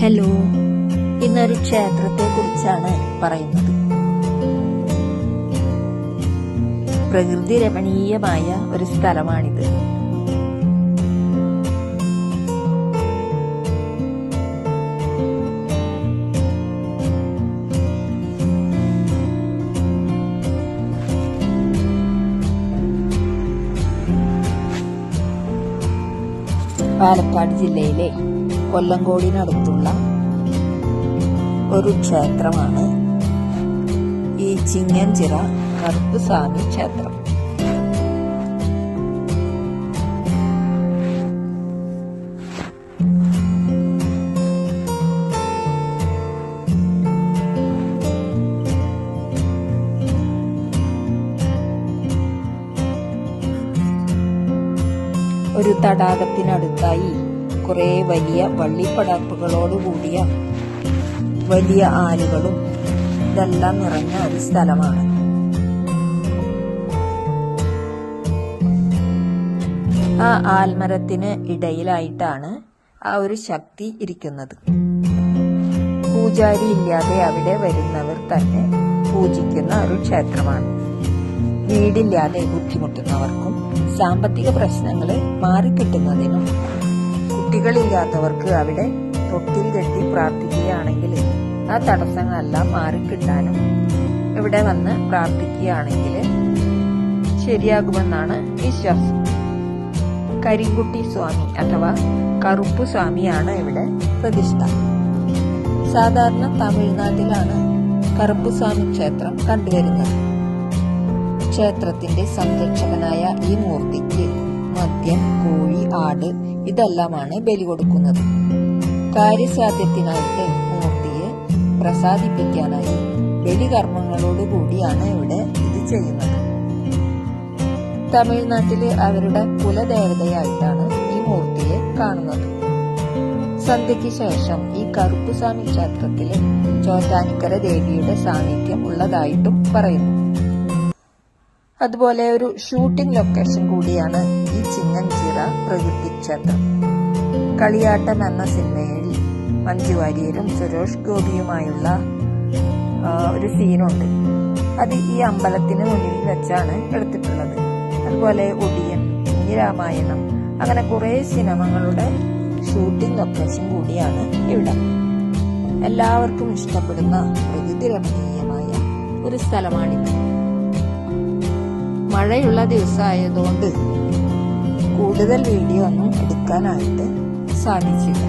Hello. ഇന്നൊരു ക്ഷേത്രത്തെ കുറിച്ചാണ് പറയുന്നത്. പ്രകൃതി രമണീയമായ ഒരു സ്ഥലമാണിത്. പാലക്കാട് ജില്ലയിലെ കൊല്ലങ്കോടിനടുത്തുള്ള ഒരു ക്ഷേത്രമാണ് ഈ ചിങ്ങഞ്ചിറ കറുപ്പുസ്വാമി ക്ഷേത്രം. ഒരു തടാകത്തിനടുത്തായി കുറെ വലിയ വള്ളിപ്പടർപ്പുകളോട് കൂടിയ വലിയ ആലുകളും ഇതെല്ലാം നിറഞ്ഞ ഒരു സ്ഥലമാണ്. ആ ആൽമരത്തിന് ഇടയിലായിട്ടാണ് ആ ഒരു ശക്തി ഇരിക്കുന്നത്. പൂജാരി ഇല്ലാതെ അവിടെ വരുന്നവർ തന്നെ പൂജിക്കുന്ന ഒരു ക്ഷേത്രമാണ്. വീടില്ലാതെ ബുദ്ധിമുട്ടുന്നവർക്കും സാമ്പത്തിക പ്രശ്നങ്ങൾ മാറിക്കിട്ടുന്നതിനും കുട്ടികളില്ലാത്തവർക്ക് അവിടെ തൊട്ടിൽ കെട്ടി പ്രാർത്ഥിക്കുകയാണെങ്കിൽ ആ തടസ്സങ്ങളെല്ലാം മാറിക്കിട്ടാനും ഇവിടെ വന്ന് പ്രാർത്ഥിക്കുകയാണെങ്കിൽ ശരിയാകുമെന്നാണ് വിശ്വാസം. കരിങ്കുട്ടി സ്വാമി അഥവാ കറുപ്പ് സ്വാമിയാണ് ഇവിടെ പ്രതിഷ്ഠ. സാധാരണ തമിഴ്നാട്ടിലാണ് കറുപ്പ് സ്വാമി ക്ഷേത്രം കണ്ടുവരുന്നത്. ക്ഷേത്രത്തിന്റെ സംരക്ഷകനായ ഈ മൂർത്തിക്ക് മദ്യം കോഴി ആട് ഇതെല്ലാമാണ് ബലി കൊടുക്കുന്നത്. കാര്യസാധ്യത്തിനായിട്ട് മൂർത്തിയെ പ്രസാദിപ്പിക്കാനായി ബലികർമ്മങ്ങളോട് കൂടിയാണ് ഇവിടെ ഇത് ചെയ്യുന്നത്. തമിഴ്നാട്ടിൽ അവരുടെ കുലദേവതയായിട്ടാണ് ഈ മൂർത്തിയെ കാണുന്നത്. സന്ധ്യയ്ക്ക് ശേഷം ഈ കറുപ്പുസ്വാമി ക്ഷേത്രത്തിലെ ചോറ്റാനിക്കര ദേവിയുടെ സാന്നിധ്യം ഉള്ളതായിട്ടും പറയുന്നു. അതുപോലെ ഒരു ഷൂട്ടിംഗ് ലൊക്കേഷൻ കൂടിയാണ് ഈ ചിങ്ങഞ്ചിറ പ്രകൃതി ക്ഷേത്രം. കളിയാട്ടം എന്ന സിനിമയിൽ മഞ്ജു വാര്യരും സുരേഷ് ഗോപിയുമായുള്ള ഒരു സീനുണ്ട് അത് ഈ അമ്പലത്തിന് മുന്നിൽ വെച്ചാണ് എടുത്തിട്ടുള്ളത്. അതുപോലെ ഒടിയൻ ഈ രാമായണം അങ്ങനെ കുറെ സിനിമകളുടെ ഷൂട്ടിംഗ് ലൊക്കേഷൻ കൂടിയാണ് ഇവിടെ എല്ലാവർക്കും ഇഷ്ടപ്പെടുന്ന പ്രകൃതി രമണീയമായ ഒരു സ്ഥലമാണിത്. മഴയുള്ള ദിവസമായതുകൊണ്ട് കൂടുതൽ വീഡിയോ ഒന്നും എടുക്കാനായിട്ട് സാധിച്ചില്ല.